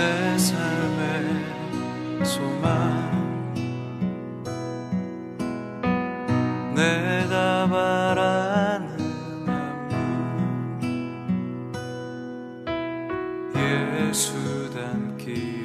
내 삶의 소망. 내가 바라는 하늘 예수 닮기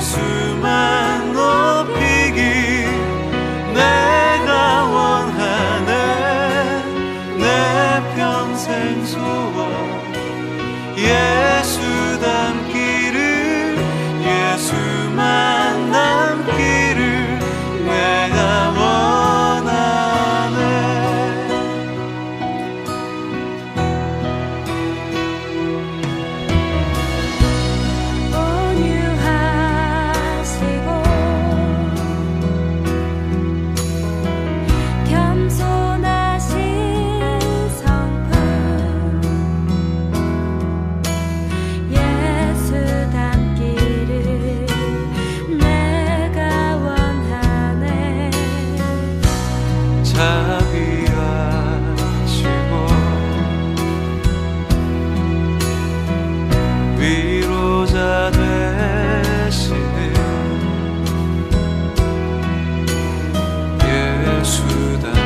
예수만 높이기 내가 원하는 내 평생 소원 예수 닮기를 예수만 수다